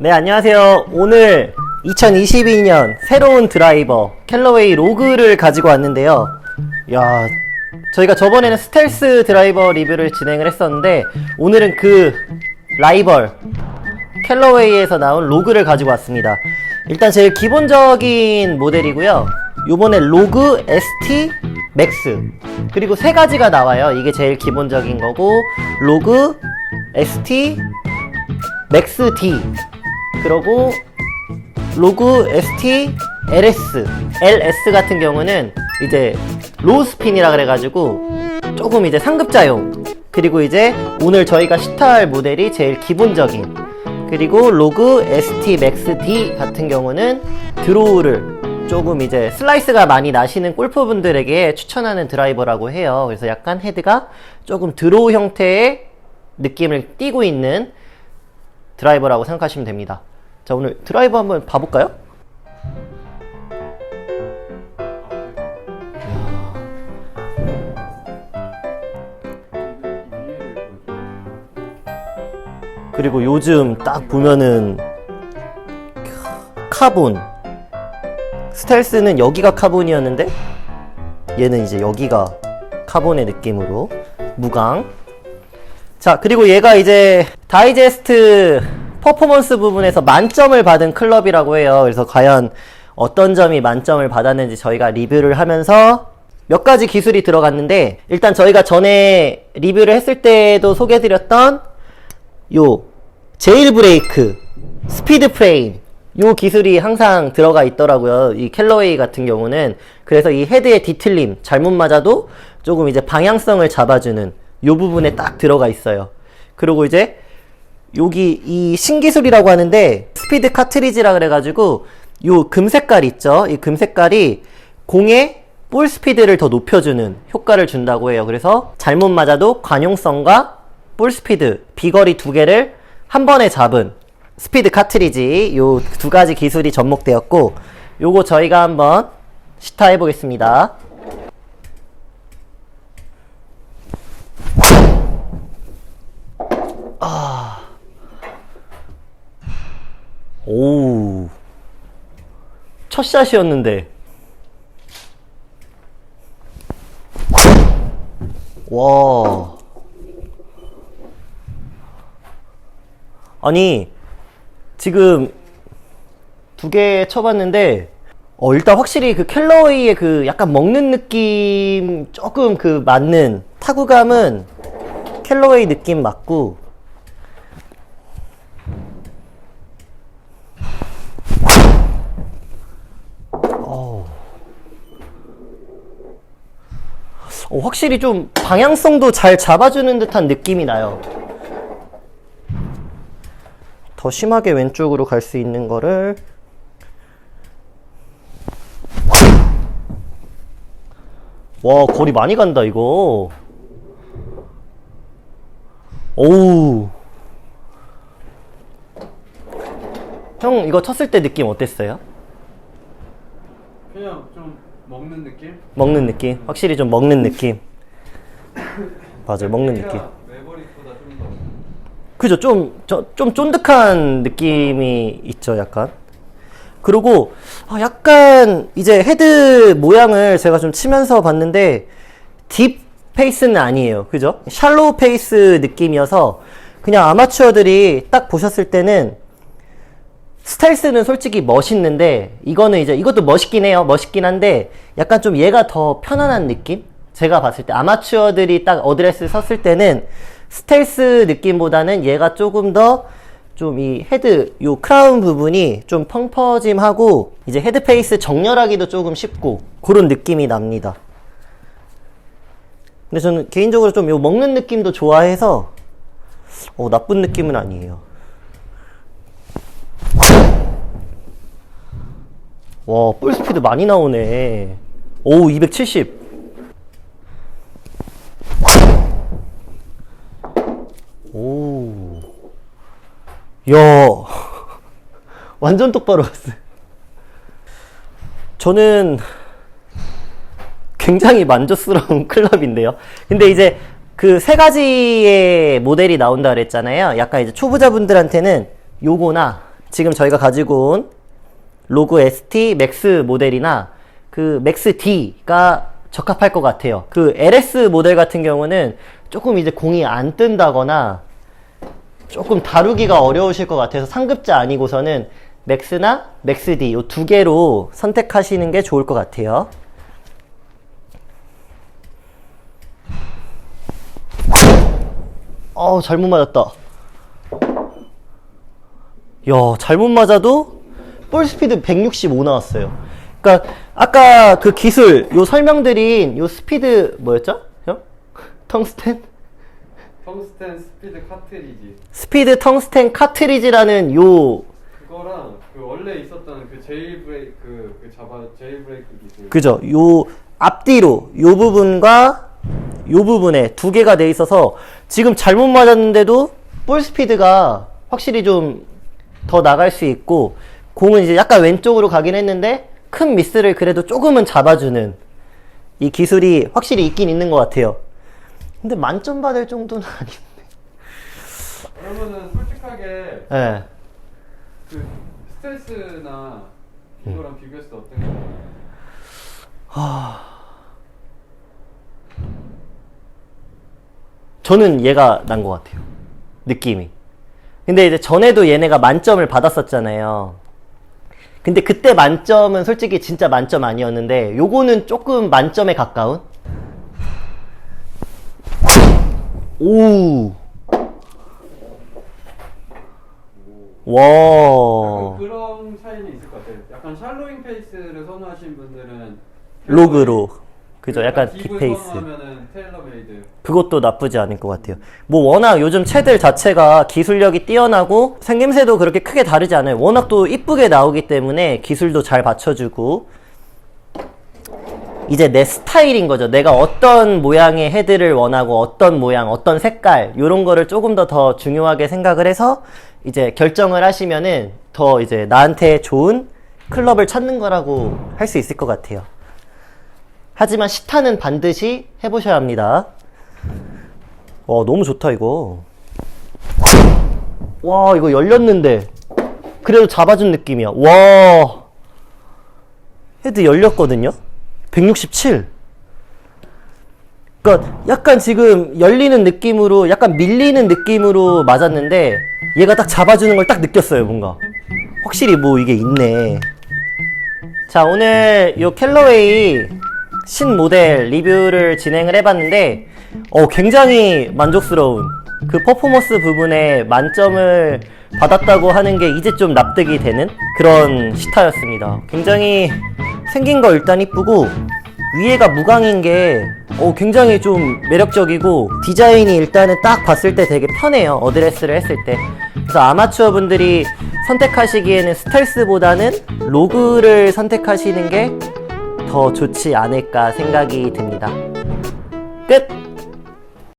네, 안녕하세요. 오늘 2022년 새로운 드라이버 캘러웨이 로그를 가지고 왔는데요. 야, 저희가 저번에는 스텔스 드라이버 리뷰를 진행을 했었는데 오늘은 그 라이벌 캘러웨이에서 나온 로그를 가지고 왔습니다. 일단 제일 기본적인 모델이고요. 요번에 로그 ST 맥스 그리고 세 가지가 나와요. 이게 제일 기본적인 거고 로그 ST 맥스 D 그러고 로그 ST LS LS 같은 경우는 이제 로우 스핀이라 그래가지고 조금 이제 상급자용 그리고 이제 오늘 저희가 시타할 모델이 제일 기본적인 그리고 로그 ST 맥스 D 같은 경우는 드로우를 조금 이제 슬라이스가 많이 나시는 골퍼분들에게 추천하는 드라이버라고 해요. 그래서 약간 헤드가 조금 드로우 형태의 느낌을 띠고 있는 드라이버라고 생각하시면 됩니다. 자, 오늘 드라이버 한번 봐볼까요? 그리고 요즘 딱 보면은 카본 스텔스는 여기가 카본이었는데 얘는 이제 여기가 카본의 느낌으로 무광 자 그리고 얘가 이제 다이제스트 퍼포먼스 부분에서 만점을 받은 클럽이라고 해요 그래서 과연 어떤 점이 만점을 받았는지 저희가 리뷰를 하면서 몇 가지 기술이 들어갔는데 일단 저희가 전에 리뷰를 했을 때도 소개해드렸던 요 제일 브레이크, 스피드 프레임 요 기술이 항상 들어가 있더라고요. 이 캘러웨이 같은 경우는 그래서 이 헤드의 뒤틀림 잘못 맞아도 조금 이제 방향성을 잡아주는 요 부분에 딱 들어가 있어요. 그리고 이제 여기 이 신기술이라고 하는데 스피드 카트리지라 그래가지고 요 금색깔 있죠? 이 금색깔이 공의 볼 스피드를 더 높여주는 효과를 준다고 해요. 그래서 잘못 맞아도 관용성과 볼 스피드, 비거리 두 개를 한 번에 잡은 스피드 카트리지 요 두 가지 기술이 접목되었고 요거 저희가 한번 시타 해 보겠습니다. 아. 오. 첫 샷이었는데. 와. 아니, 지금 두 개 쳐봤는데, 어, 일단 확실히 그 캘러웨이의 그 약간 먹는 느낌 조금 그 맞는 타구감은 캘러웨이 느낌 맞고, 어, 확실히 좀 방향성도 잘 잡아주는 듯한 느낌이 나요. 더 심하게 왼쪽으로 갈 수 있는 거를 와 거리 많이 간다 이거 오우 형 이거 쳤을 때 느낌 어땠어요? 그냥 좀 먹는 느낌? 먹는 느낌 확실히 좀 먹는 느낌 맞아요 먹는 느낌 좀 더. 그죠? 좀, 저, 좀 쫀득한 느낌이 있죠, 약간. 그리고, 아, 약간, 이제 헤드 모양을 제가 좀 치면서 봤는데, 딥 페이스는 아니에요. 그죠? 샬로우 페이스 느낌이어서, 그냥 아마추어들이 딱 보셨을 때는, 스텔스는 솔직히 멋있는데, 이거는 이제, 이것도 멋있긴 해요. 멋있긴 한데, 약간 좀 얘가 더 편안한 느낌? 제가 봤을 때, 아마추어들이 딱 어드레스 섰을 때는, 스텔스 느낌보다는 얘가 조금 더 좀 이 헤드 요 크라운 부분이 좀 펑퍼짐하고 이제 헤드 페이스 정렬하기도 조금 쉽고 그런 느낌이 납니다. 근데 저는 개인적으로 좀 요 먹는 느낌도 좋아해서 어, 나쁜 느낌은 아니에요. 와, 볼 스피드 많이 나오네. 오, 270. 오. 야. 완전 똑바로 갔어요. 저는 굉장히 만족스러운 클럽인데요. 근데 이제 그 세 가지의 모델이 나온다 그랬잖아요. 약간 이제 초보자분들한테는 요거나 지금 저희가 가지고 온 로그 ST 맥스 모델이나 그 맥스 D가 적합할 것 같아요. 그 LS 모델 같은 경우는 조금 이제 공이 안 뜬다거나 조금 다루기가 어려우실 것 같아서 상급자 아니고서는 맥스나 맥스 D 이 두 개로 선택하시는 게 좋을 것 같아요. 어, 잘못 맞았다. 야, 잘못 맞아도 볼 스피드 165 나왔어요. 그러니까 아까 그 기술 요 설명드린 요 스피드 뭐였죠? 형? 텅스텐? 텅스텐 스피드 카트리지 스피드 텅스텐 카트리지라는 요 그거랑 그 원래 있었던 그 제일 브레이크 그, 그 자바 제일 브레이크 기술 그죠? 요 앞뒤로 요 부분과 요 부분에 두 개가 돼 있어서 지금 잘못 맞았는데도 볼 스피드가 확실히 좀 더 나갈 수 있고 공은 이제 약간 왼쪽으로 가긴 했는데 큰 미스를 그래도 조금은 잡아주는 이 기술이 확실히 있긴 있는 것 같아요. 근데 만점 받을 정도는 아닌데. 그러면은 솔직하게 예. 그 스텔스나 이거랑 비교했을 때 어떤 게 저는 얘가 난 것 같아요. 느낌이. 근데 이제 전에도 얘네가 만점을 받았었잖아요. 근데 그때 만점은 솔직히 진짜 만점 아니었는데 요거는 조금 만점에 가까운? 오. 와. 약간 그런 차이는 있을 것 같아요. 약간 샬로잉 페이스를 선호하시는 분들은 로그로. 그죠? 약간 딥페이스. 그것도 나쁘지 않을 것 같아요. 뭐 워낙 요즘 채들 자체가 기술력이 뛰어나고 생김새도 그렇게 크게 다르지 않아요. 워낙 또 이쁘게 나오기 때문에 기술도 잘 받쳐주고 이제 내 스타일인 거죠. 내가 어떤 모양의 헤드를 원하고 어떤 모양, 어떤 색깔 이런 거를 조금 더 더 중요하게 생각을 해서 이제 결정을 하시면은 더 이제 나한테 좋은 클럽을 찾는 거라고 할 수 있을 것 같아요. 하지만 시타는 반드시 해보셔야 합니다. 와, 너무 좋다, 이거. 와, 이거 열렸는데. 그래도 잡아준 느낌이야. 와. 헤드 열렸거든요? 167. 그니까 약간 지금 열리는 느낌으로, 약간 밀리는 느낌으로 맞았는데, 얘가 딱 잡아주는 걸 딱 느꼈어요, 뭔가. 확실히 뭐 이게 있네. 자, 오늘 요 캘러웨이 신 모델 리뷰를 진행을 해봤는데, 어, 굉장히 만족스러운 그 퍼포먼스 부분에 만점을 받았다고 하는 게 이제 좀 납득이 되는 그런 시타였습니다. 굉장히 생긴 거 일단 이쁘고, 위에가 무광인 게, 어, 굉장히 좀 매력적이고, 디자인이 일단은 딱 봤을 때 되게 편해요. 어드레스를 했을 때. 그래서 아마추어 분들이 선택하시기에는 스텔스보다는 로그를 선택하시는 게 더 좋지 않을까 생각이 듭니다. 끝!